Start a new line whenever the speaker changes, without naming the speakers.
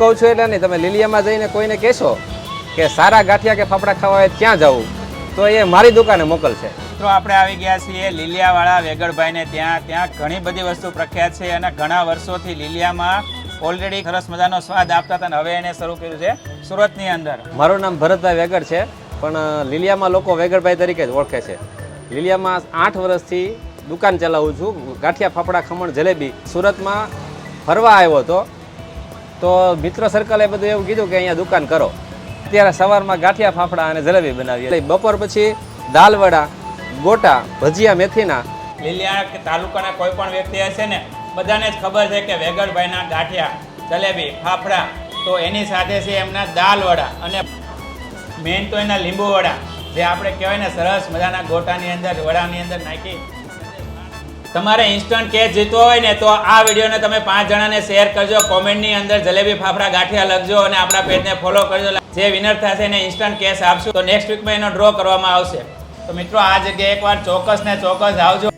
કહું છું એટલે નહીં તમે લીલિયામાં જઈને કોઈને કહેશો કે સારા ગાંઠિયા કે ફાફડા ખાવા હોય ક્યાં જવું તો એ મારી દુકાને મોકલશે.
મિત્રો આપણે આવી ગયા છીએ લીલિયાવાળા વેગડભાઈને ત્યાં. ત્યાં ઘણી બધી વસ્તુ પ્રખ્યાત છે અને ઘણા વર્ષોથી લીલિયામાં ઓલરેડી સરસ મજાનો સ્વાદ આપતા હતા અને હવે એને શરૂ કર્યું છે સુરતની અંદર.
મારું નામ ભરતભાઈ વેગડ છે પણ લીલિયામાં લોકો વેગડભાઈ તરીકે જ ઓળખે છે. લીલિયામાં આઠ વર્ષથી દુકાન ચલાવું છું. ગાંઠિયા ફાફડા ખમણ જલેબી સુરતમાં ફરવા આવ્યો હતો. તો મિત્ર સર્કલે બધું એવું કીધું કે અહીંયા દુકાન કરો. અત્યારે સવારમાં ગાંઠિયા ફાફડા અને જલેબી બનાવી એટલે બપોર પછી દાલવડા ગોટા, ભજીયા, મેથીના.
લીલિયા કે તાલુકાના કોઈ પણ વ્યક્તિ હશે ને, બધાને જ ખબર છે કે વેગડભાઈના ગાંઠિયા, જલેબી, ફાફડા, તો એની સાથે છે એમના દાલવડા અને મેઇન તો એના લીંબુ વડા. જે આપણે કહેવાય ને સરસ મજાના ગોટાની અંદર, વડાની અંદર નાખી તમારે ઇન્સ્ટન્ટ કેચ જીતવો હોય ને તો આ વિડીયોને તમે પાંચ જણાને શેર કરજો. કોમેન્ટની અંદર જલેબી ફાફડા ગાંઠિયા લખજો અને આપણા પેજને ફોલો કરજો. જે વિનર થશે એને ઇન્સ્ટન્ટ કેશ આપશું. તો નેક્સ્ટ વીકમાં એનો ડ્રો કરવામાં આવશે. તો મિત્રો, આ જગ્યાએ એકવાર ચોક્કસ ને ચોક્કસ આવજો.